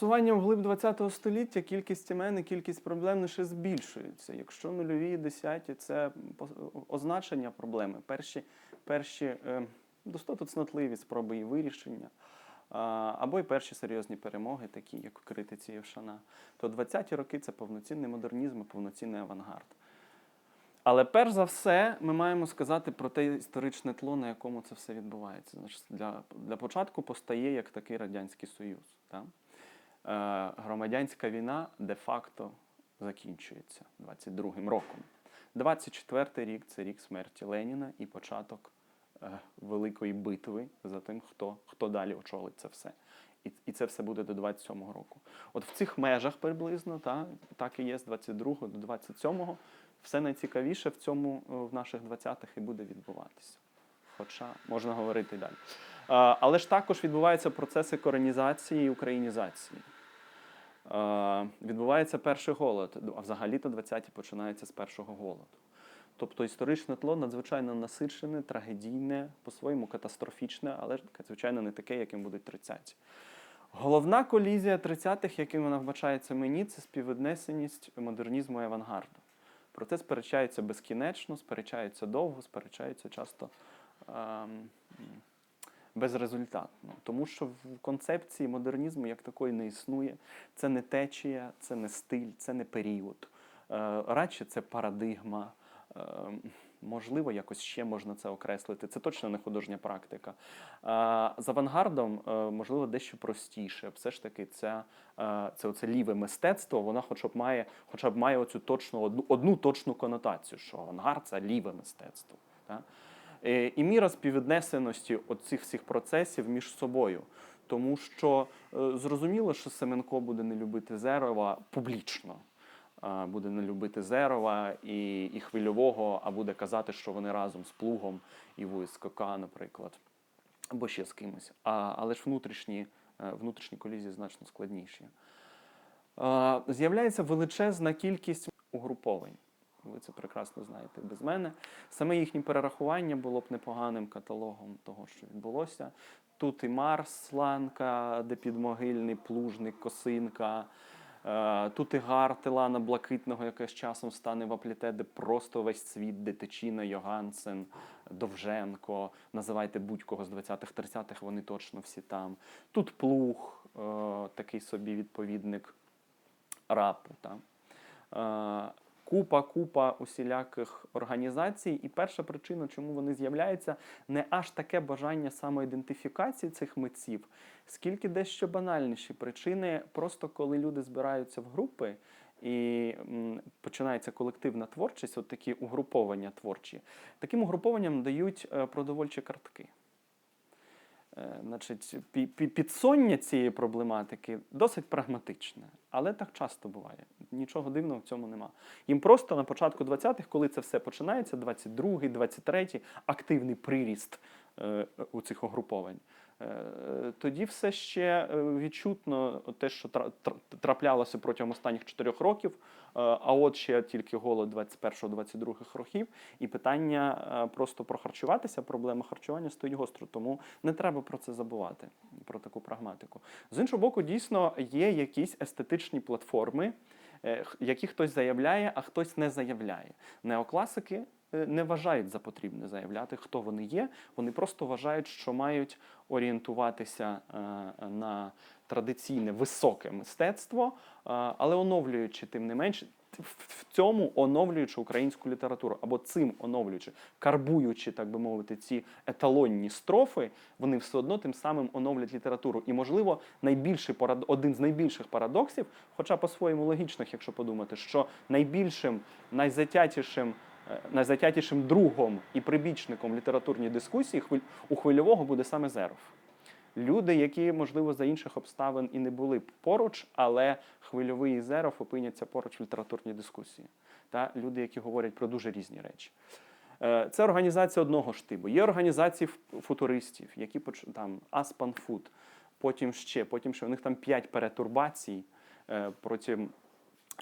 просуванням вглиб ХХ століття кількість імен і кількість проблем лише збільшується. Якщо нульові і десяті це означення проблеми, перші, перші е, достатньо цнотливі спроби її вирішення, або й перші серйозні перемоги, такі як у критиці Євшана, то 20-ті роки це повноцінний модернізм і повноцінний авангард. Але перш за все, ми маємо сказати про те історичне тло, на якому це все відбувається. Для, для початку постає як такий Радянський Союз. Так? Е, громадянська війна де-факто закінчується 22-м роком. 24-й рік це рік смерті Леніна і початок е, великої битви за тим, хто, хто далі очолить це все. І, це все буде до 27-го року. От в цих межах приблизно, та, так і є з 22-го до 27-го, все найцікавіше в цьому е, в наших 20-х і буде відбуватися. Хоча можна говорити далі. Але ж також відбуваються процеси коронізації і українізації. Відбувається перший голод, а взагалі-то 20-ті починаються з першого голоду. Тобто історичне тло надзвичайно насичене, трагедійне, по-своєму катастрофічне, але звичайно, не таке, яким будуть 30-ті. Головна колізія 30-х, яким вона вбачається мені, це співвіднесеність модернізму і авангарду. Про це сперечаються безкінечно, сперечаються довго, сперечаються часто ем, безрезультатно. Тому що в концепції модернізму як такої не існує. Це не течія, це не стиль, це не період. Е, радше це парадигма. Е, можливо, якось ще можна це окреслити. Це точно не художня практика. А з авангардом, е, можливо, дещо простіше. Все ж таки, ця, е, це оце ліве мистецтво, воно хоча б має, хоча б має оцю точну, одну, одну точну конотацію, що авангард це ліве мистецтво. Так? Е, І міра співвіднесеності оцих всіх процесів між собою. Тому що е, зрозуміло, що Семенко буде не любити Зерова публічно. Буде не любити Зерова і, і хвильового, а буде казати, що вони разом з плугом і ВСКК, наприклад, або ще з кимось. А, але ж внутрішні, е, внутрішні колізії значно складніші. З'являється величезна кількість угруповань. Ви це прекрасно знаєте без мене. Саме їхнє перерахування було б непоганим каталогом того, що відбулося. Тут і Марс, Сланка, де підмогильний, плужник, косинка. Е, Тут і Гарт Ілана Блакитного, яка з часом стане в апліте, де просто весь світ, де Тичина, Йогансен, Довженко. Називайте будь-кого з 20-х, 30-х, вони точно всі там. Тут плуг, е, такий собі відповідник рапу. Та. Купа, купа усіляких організацій, і перша причина, чому вони з'являються, не аж таке бажання самоідентифікації цих митців, скільки дещо банальніші причини, просто коли люди збираються в групи і починається колективна творчість, от такі угруповання творчі, таким угрупованням дають е, продовольчі картки. Е, Значить, пі- пі- підсоння цієї проблематики досить прагматичне, але так часто буває. Нічого дивного в цьому нема. Їм просто на початку 20-х, коли це все починається, 22-й, 23-й, активний приріст у цих угруповань. е, Тоді все ще е, відчутно те, що тра- тра- траплялося протягом останніх чотирьох років, е, а от ще тільки голод 21-22 років, і питання е, просто про харчуватися, проблема харчування стоїть гостро, тому не треба про це забувати, про таку прагматику. З іншого боку, дійсно є якісь естетичні платформи, е, які хтось заявляє, а хтось не заявляє. Неокласики е, не вважають за потрібне заявляти, хто вони є. Вони просто вважають, що мають орієнтуватися е, на традиційне високе мистецтво, е, але оновлюючи тим не менше. В- цьому оновлюючи українську літературу, або цим оновлюючи, карбуючи, так би мовити, ці еталонні строфи, вони все одно тим самим оновлять літературу. І, можливо, найбільший парад... один з найбільших парадоксів, хоча по-своєму логічних, якщо подумати, що найбільшим, найзатятішим, е, найзатятішим другом і прибічником літературній дискусії у хвильового буде саме Зеров. Люди, які, можливо, за інших обставин і не були б поруч, але хвильовий і Зеров опиняться поруч в літературній дискусії. Та люди, які говорять про дуже різні речі. Е, Це організація одного штибу. Є організації футуристів, які там Аспан Фуд, потім ще, потім ще у них там п'ять перетурбацій е, протягом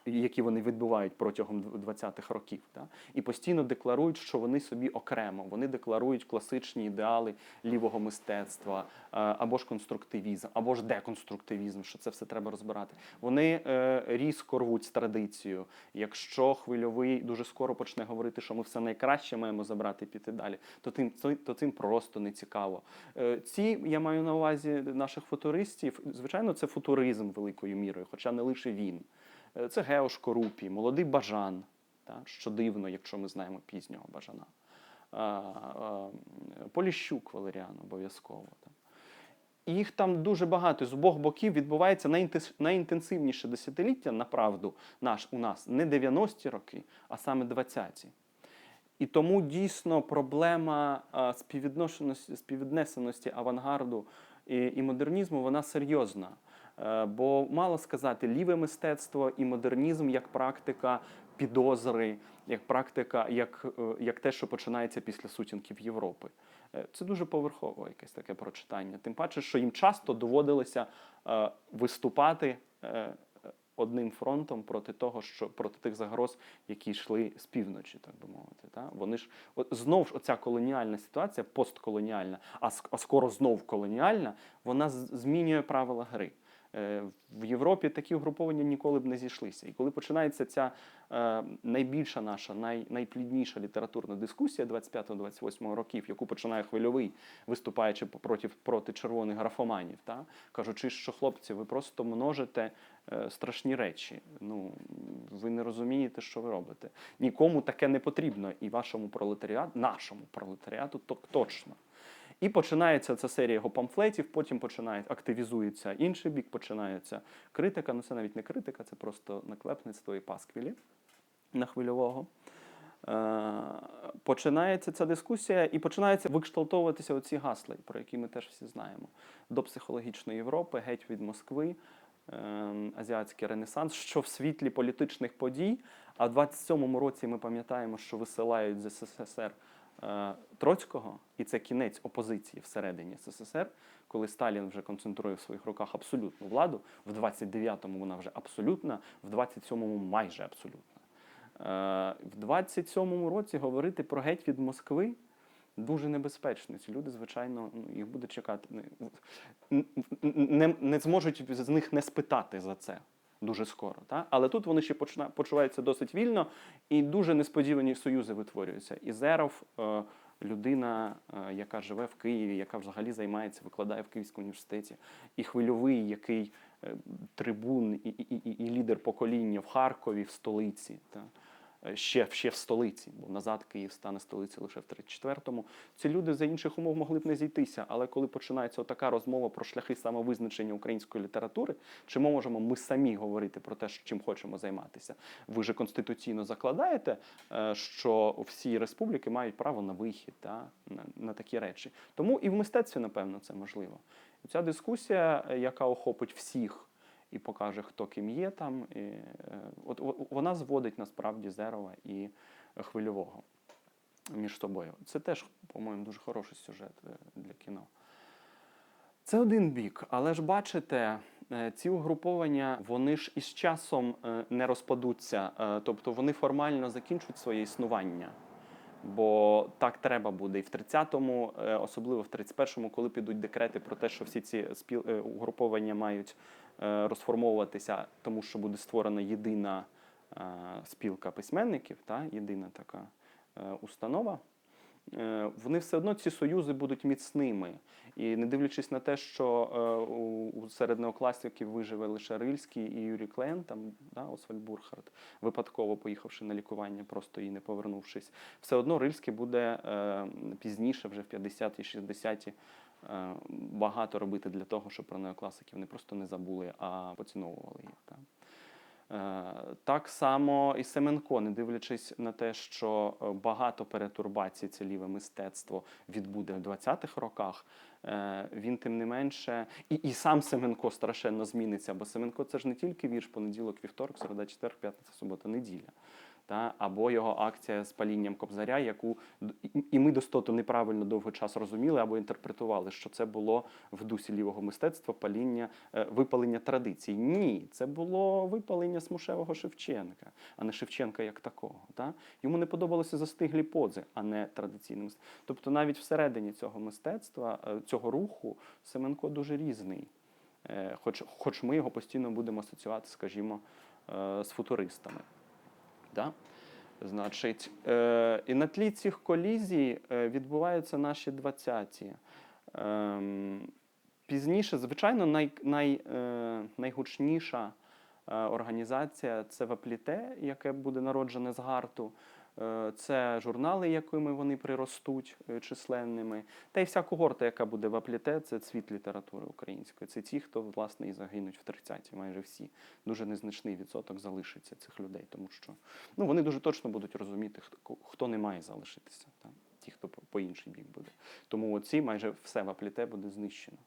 які вони відбувають протягом 20-х років. Да? І постійно декларують, що вони собі окремо. Вони декларують класичні ідеали лівого мистецтва, е, або ж конструктивізм, або ж деконструктивізм, що це все треба розбирати. Вони е, різко рвуть з традицією. Якщо хвильовий дуже скоро почне говорити, що ми все найкраще маємо забрати і піти далі, то тим, то цим просто не цікаво. Е, Ці, я маю на увазі наших футуристів, звичайно, це футуризм великою мірою, хоча не лише він. Е, Це Геош Корупі, молодий Бажан, та, що дивно, якщо ми знаємо пізнього Бажана. Поліщук Валеріан обов'язково. Їх там дуже багато з обох боків відбувається найінтенсивніше десятиліття, направду, наш, у нас не 90-ті роки, а саме 20-ті. І тому дійсно проблема співвіднесеності авангарду і модернізму вона серйозна. Е, Бо мало сказати, ліве мистецтво і модернізм як практика підозри, як практика, як, е, як те, що починається після сутінків Європи. Е, Це дуже поверхове якесь таке прочитання. Тим паче, що їм часто доводилося виступати одним фронтом проти того, що проти тих загроз, які йшли з півночі, так би мовити. Та? Вони ж знов ж оця колоніальна ситуація, постколоніальна, а, ск- скоро знов колоніальна, вона змінює правила гри. Е, В Європі такі угруповання ніколи б не зійшлися. І коли починається ця е, найбільша наша, най, найплідніша літературна дискусія 25-28 років, яку починає хвильовий, виступаючи проти, проти червоних графоманів, та? кажучи, що хлопці, ви просто множите е, страшні речі. Ну, ви не розумієте, що ви робите. Нікому таке не потрібно, і вашому пролетаріату, нашому пролетаріату, то точно. І починається ця серія його памфлетів, потім починає активізується інший бік, починається критика. Ну це навіть не критика, це просто наклепництво і пасквілі на хвильового. Е, починається ця дискусія і починаються викшталтовуватися оці гасли, про які ми теж всі знаємо. До психологічної Європи, геть від Москви, е, азіатський ренесанс, що в світлі політичних подій. А в 27-му році ми пам'ятаємо, що висилають з СССР Троцького, і це кінець опозиції всередині СССР, коли Сталін вже концентрує в своїх руках абсолютну владу. В 29-му вона вже абсолютна, в 27-му майже абсолютна. Е, В 27-му році говорити про геть від Москви дуже небезпечно. Ці люди, звичайно, ну, їх буде чекати. Не, не, не зможуть з них не спитати за це дуже скоро. Та? Але тут вони ще почуваються досить вільно і дуже несподівані союзи витворюються. Ізеров, Зеров, людина, е, яка живе в Києві, яка взагалі займається, викладає в Київському університеті, і хвильовий, який е, трибун і, і, і, і лідер покоління в Харкові, в столиці. Та? Е, Ще, ще в столиці, бо назад Київ стане столицею лише в 34-му. Ці люди за інших умов могли б не зійтися, але коли починається така розмова про шляхи самовизначення української літератури, чи ми можемо ми самі говорити про те, чим хочемо займатися? Ви же конституційно закладаєте, е, що всі республіки мають право на вихід та, на, на такі речі. Тому і в мистецтві, напевно, це можливо. Ця дискусія, яка охопить всіх і покаже, хто ким є там. І, е, от, вона зводить насправді Зерова і Хвильового між собою. Це теж, по-моєму, дуже хороший сюжет е, для кіно. Це один бік, але ж бачите, е, ці угруповання вони ж із часом не розпадуться, тобто вони формально закінчують своє існування. Бо так треба буде і в 30-му, е, особливо в 31-му, коли підуть декрети про те, що всі ці спіл... угруповання мають розформовуватися, тому що буде створена єдина е, спілка письменників, та, єдина така е, установа. Е, Вони все одно ці союзи будуть міцними. І не дивлячись на те, що е, серед неокласиків виживе лише Рильський і Юрій Клен, там да, Освальд Бурхард, випадково поїхавши на лікування, просто і не повернувшись, все одно Рильський буде е, пізніше, вже в 50-ті, 60-ті, е, багато робити для того, щоб про неокласиків не просто не забули, а поціновували їх. Так. Е, Так само і Семенко, не дивлячись на те, що е, багато перетурбацій це ліве мистецтво відбуде в 20-х роках, е, він тим не менше, і, і сам Семенко страшенно зміниться, бо Семенко це ж не тільки вірш понеділок, вівторок, середа, четвер, п'ятниця, субота, неділя. Та, або його акція з палінням кобзаря, яку і- ми достатньо неправильно довгий час розуміли або інтерпретували, що це було в дусі лівого мистецтва паління, е, випалення традицій. Ні, це було випалення смушевого Шевченка, а не Шевченка як такого. Та? Йому не подобалося застиглі пози, а не традиційне мистецтво. Тобто навіть всередині цього мистецтва, е, цього руху, Семенко дуже різний. Е, Хоч, хоч ми його постійно будемо асоціювати, скажімо, з футуристами. Да? Значить, е, і на тлі цих колізій е, відбуваються наші 20-ті. Ем, пізніше, звичайно, най, най, е, найгучніша е, організація це Вапліте, яке буде народжене з гарту. Е, Це журнали, якими вони приростуть е, численними. Та й вся когорта, яка буде в Апліте, це цвіт літератури української. Це ті, хто власне і загинуть в 30-ті, майже всі. Дуже незначний відсоток залишиться цих людей, тому що ну, вони дуже точно будуть розуміти, хто, хто не має залишитися. Та? Ті, хто по, по інший бік буде. Тому оці майже все в Апліте буде знищено.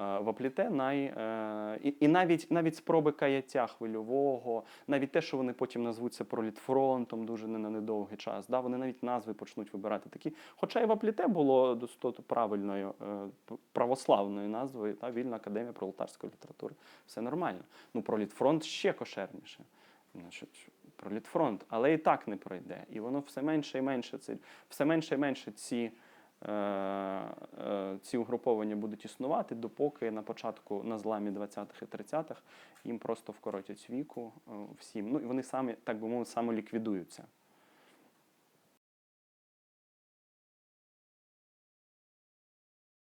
Е, В Апліте най, е, і, і навіть, навіть спроби каяття хвильового, навіть те, що вони потім назвуться пролітфронтом дуже не на недовгий час. Да? Вони навіть назви почнуть вибирати такі. Хоча і в Апліте було достатньо правильною е, православною назвою, та? Вільна академія пролетарської літератури. Все нормально. Ну, пролітфронт ще кошерніше. Значить, пролітфронт, але і так не пройде. І воно все менше і менше це все менше і менше ці. Е, е, Ці угруповання будуть існувати, допоки на початку на зламі 20-х і 30-х їм просто вкоротять віку е, всім. Ну і вони самі, так би мовити, самоліквідуються.